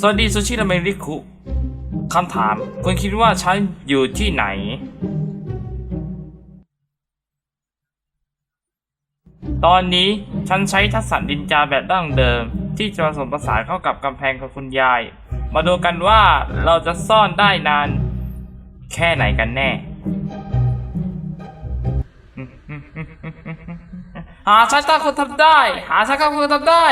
สวัสดีซูชิราเมริคุคำถามคุณคิดว่าฉันอยู่ที่ไหน ตอนนี้ฉันใช้ทักษะดินจาแบบดั้งเดิม ที่จะผสมผสานเข้ากับกำแพงของคุณยาย มาดูกันว่าเราจะซ่อนได้นาน แค่ไหนกันแน่ หาฉันก็คนทำได้ หาฉันก็คนทำได้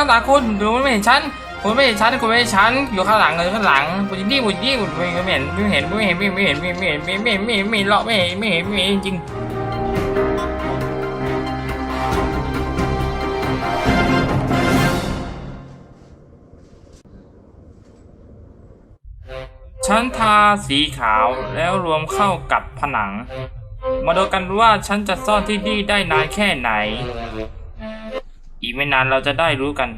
ข้างหลังคุณคุณไม่เห็นฉันคุณไม่เห็นฉันคุณไม่เห็นฉันอยู่ข้างหลังเลยข้างหลังคุณอยู่นี่คุณอยู่นี่คุณไม่เห็นไม่เห็นไม่เห็นไม่เห็นไม่เห็นไม่เห็นไม่เห็นไม่เห็นไม่เห็นไม่เห็นไม่เห็นไม่เห็นไม่เห็นจริงฉันทาสีขาวแล้วรวมเข้ากับผนัง มาดูกันว่าฉันจะซ่อนที่นี่ได้นานแค่ไหน อีกไม่นานเราจะได้รู้กัน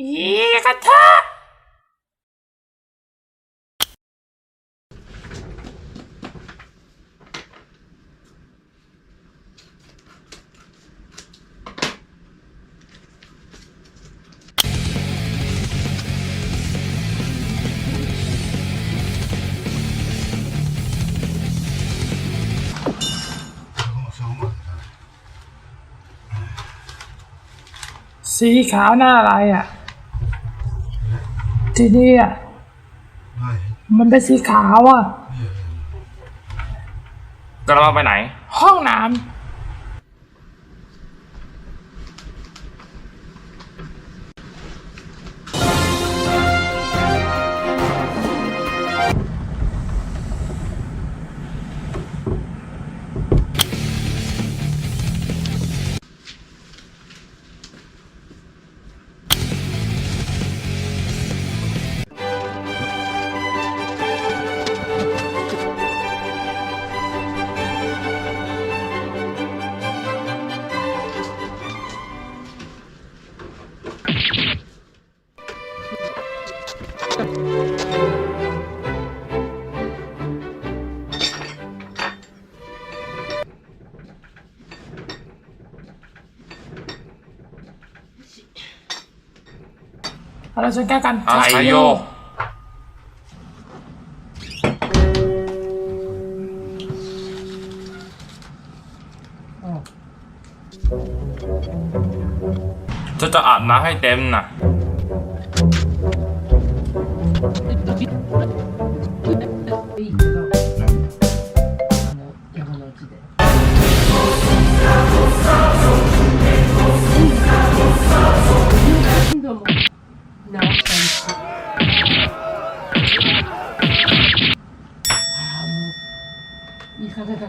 อีกระทะ สีขาวหน้าอะไรอะ ที่นี่อะ มันเป็นสีขาวอะ กระมาไปไหน ห้องน้ำ เราจะแก้กันอะไรโย จะจะอาบน้ำให้เต็มน่ะ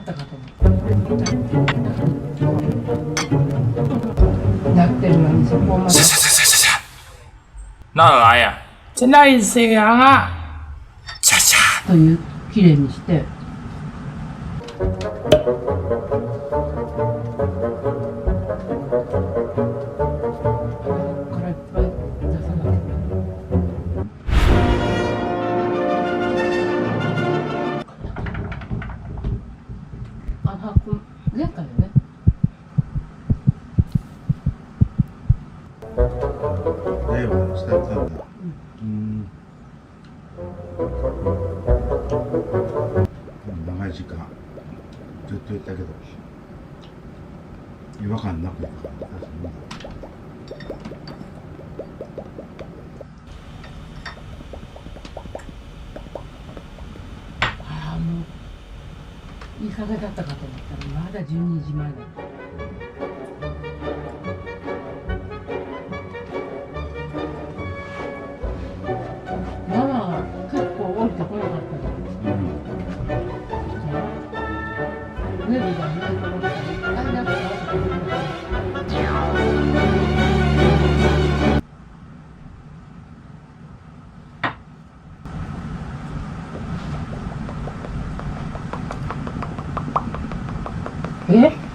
ったかと思って。なってるのにそこまで。なあ、や。が、シャシャという、きれいにして。ずっと言ったけど違和感なくやった。から確かにああもういい風だったかと思ったらまだ12時前だった。诶？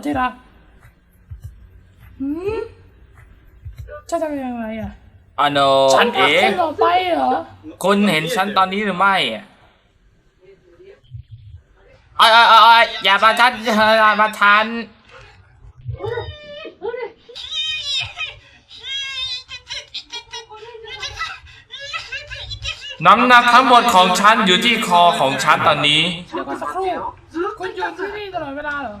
ตัวที่รักหืมจะทำยังไงอะอะโนฉันพักเอ๋คนต่อไปเหรอ คุณเห็นฉันตอนนี้หรือไม่อะอ้อยอ้อยอ้อยอ้อยอย่ามาทันอย่ามาทันน้ำหนักทั้งหมดของฉันอยู่ที่คอของฉันตอนนี้ เดี๋ยวก่อนสักครู่ คุณอยู่ที่นี่ตลอดเวลาเหรอ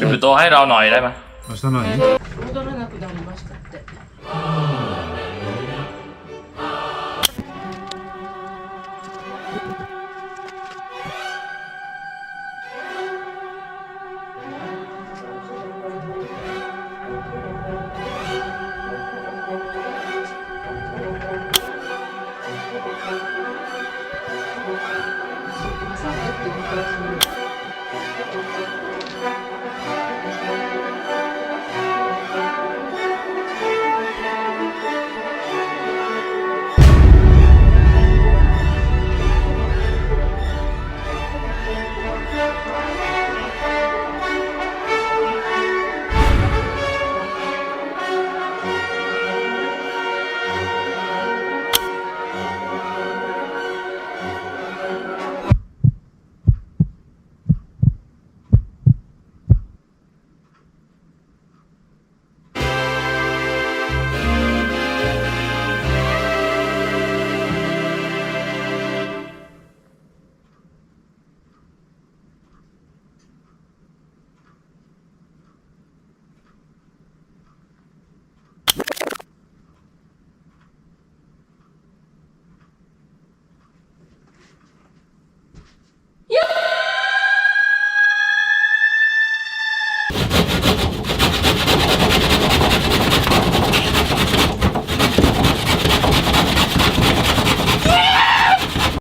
ปิดประตูให้เราหน่อยได้ไหม 明日何戻らなくなりましたって